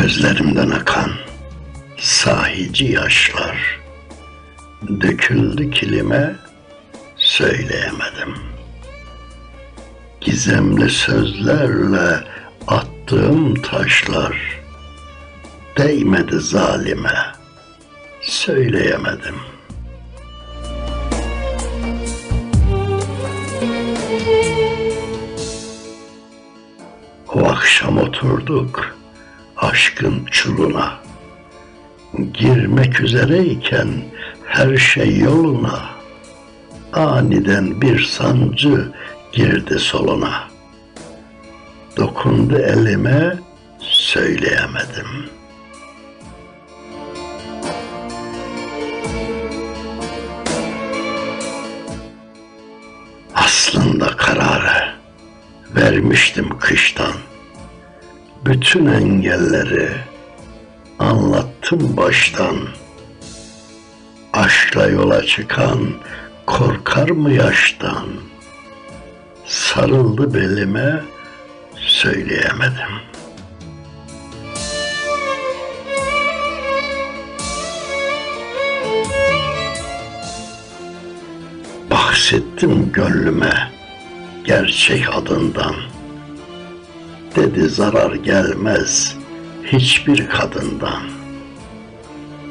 Gözlerimden akan sahici yaşlar döküldü kilime söyleyemedim. Gizemli sözlerle attığım taşlar değmedi zalime söyleyemedim. O akşam oturduk aşkın çuluna. Girmek üzereyken her şey yoluna. Aniden bir sancı girdi soluna. Dokundu elime söyleyemedim. Aslında kararı vermiştim kıştan bütün engelleri anlattım baştan. Aşkla yola çıkan korkar mı yaştan? Sarıldı belime söyleyemedim. Bahsettim gönlüme gerçek adından dedi zarar gelmez hiçbir kadından.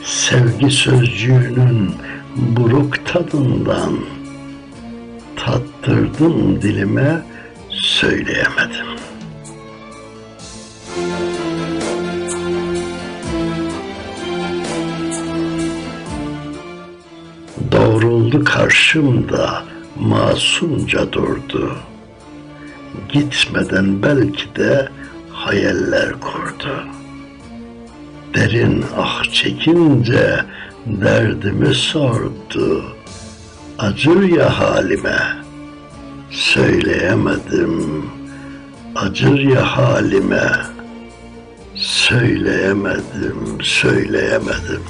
Sevgi sözcüğünün buruk tadından tattırdım dilime söyleyemedim. Doğruldu karşımda masumca durdu gitmeden belki de hayaller kurdu. Derin ah çekince derdimi sordu. Acır ya halime, söyleyemedim. Acır ya halime, söyleyemedim, söyleyemedim.